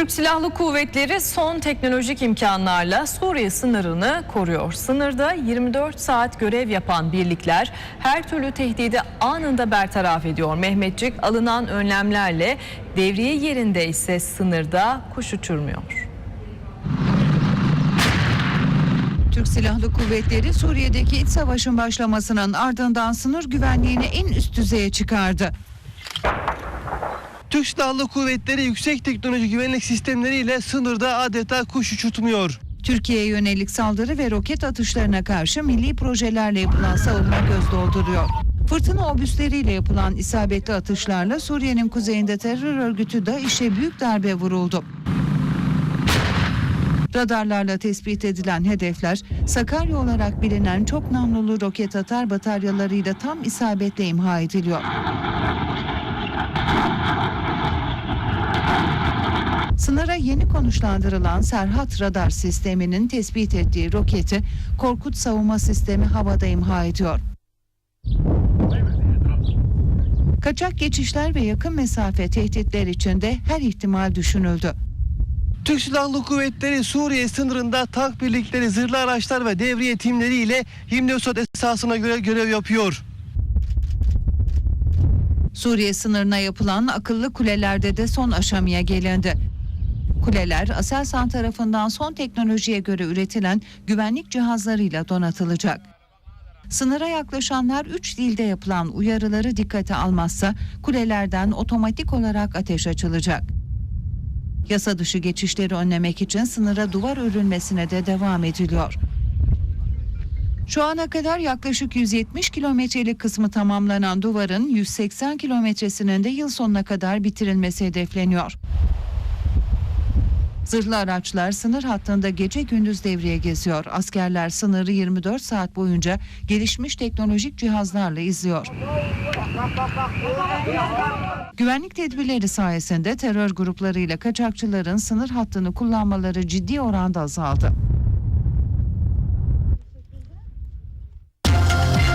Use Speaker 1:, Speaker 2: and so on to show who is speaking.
Speaker 1: Türk Silahlı Kuvvetleri son teknolojik imkanlarla Suriye sınırını koruyor. Sınırda 24 saat görev yapan birlikler her türlü tehdidi anında bertaraf ediyor. Mehmetçik alınan önlemlerle devriye yerinde ise sınırda kuş uçurmuyor.
Speaker 2: Türk Silahlı Kuvvetleri Suriye'deki iç savaşın başlamasının ardından sınır güvenliğini en üst düzeye çıkardı.
Speaker 3: Türk Silahlı Kuvvetleri yüksek teknoloji güvenlik sistemleriyle sınırda adeta kuş uçurtmuyor.
Speaker 2: Türkiye'ye yönelik saldırı ve roket atışlarına karşı milli projelerle yapılan savunma göz dolduruyor. Fırtına obüsleriyle yapılan isabetli atışlarla Suriye'nin kuzeyinde terör örgütü DAEŞ'e büyük darbe vuruldu. Radarlarla tespit edilen hedefler Sakarya olarak bilinen çok namlulu roket atar bataryalarıyla tam isabetle imha ediliyor. Sınıra yeni konuşlandırılan Serhat radar sisteminin tespit ettiği roketi Korkut savunma sistemi havada imha ediyor. Kaçak geçişler ve yakın mesafe tehditler içinde her ihtimal düşünüldü.
Speaker 3: Türk Silahlı Kuvvetleri Suriye sınırında tank birlikleri, zırhlı araçlar ve devriye timleriyle 24 saat esasına göre görev yapıyor.
Speaker 2: Suriye sınırına yapılan akıllı kulelerde de son aşamaya gelindi. Kuleler Aselsan tarafından son teknolojiye göre üretilen güvenlik cihazlarıyla donatılacak. Sınıra yaklaşanlar 3 dilde yapılan uyarıları dikkate almazsa kulelerden otomatik olarak ateş açılacak. Yasa dışı geçişleri önlemek için sınıra duvar örülmesine de devam ediliyor. Şu ana kadar yaklaşık 170 kilometrelik kısmı tamamlanan duvarın 180 kilometresinin de yıl sonuna kadar bitirilmesi hedefleniyor. Zırhlı araçlar sınır hattında gece gündüz devreye geziyor. Askerler sınırı 24 saat boyunca gelişmiş teknolojik cihazlarla izliyor. Güvenlik tedbirleri sayesinde terör gruplarıyla kaçakçıların sınır hattını kullanmaları ciddi oranda azaldı.